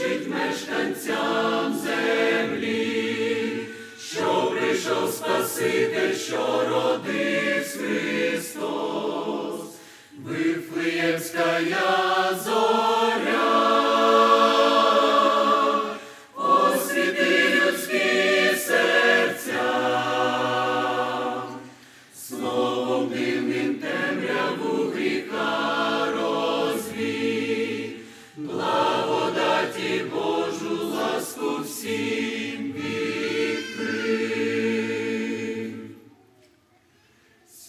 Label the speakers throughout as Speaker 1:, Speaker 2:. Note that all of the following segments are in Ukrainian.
Speaker 1: свідчить мешканцям землі, що прийшов Спаситель, що родив. Божу ласку всім.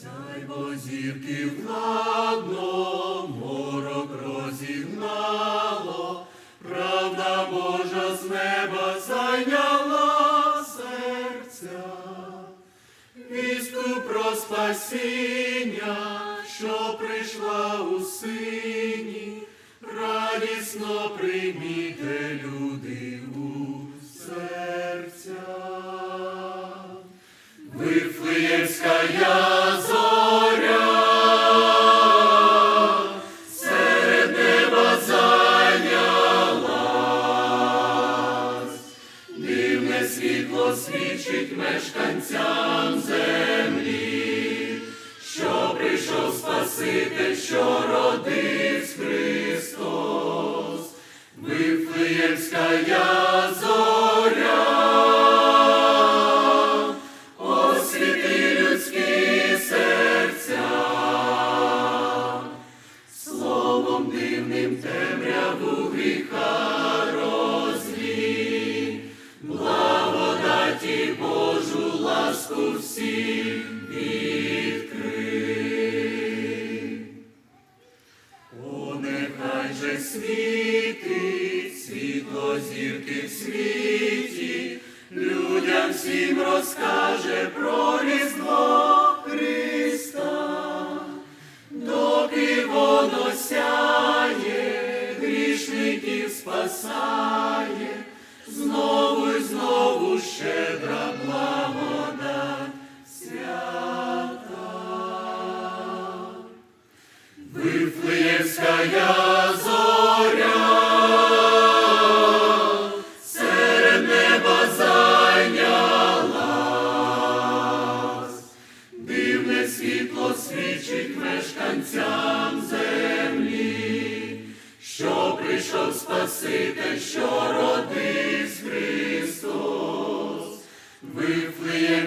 Speaker 1: Сяй бо зірки владно, морок розігнало, правда Божа з неба зайняла серця, вістку про спасіння, що прийшла у син радісно прийміте люди у серця. Вифлеємська я зоря, серед неба зайнялась, дивне світло свідчить мешканцям землі, що прийшов Спаситель, що родився Христос, Вифлеємська зоря, освіти людські серця, словом дивним темряву гріха розвій, благодаті Божу ласку всім відкрий. О, нехай же світло зірки в світі, людям всім розкаже про Різдво Христа, доки воно сяє, грішників спасає, знову й знову щедра прийшов Спаситель, що родився Христос, Вифлеємська я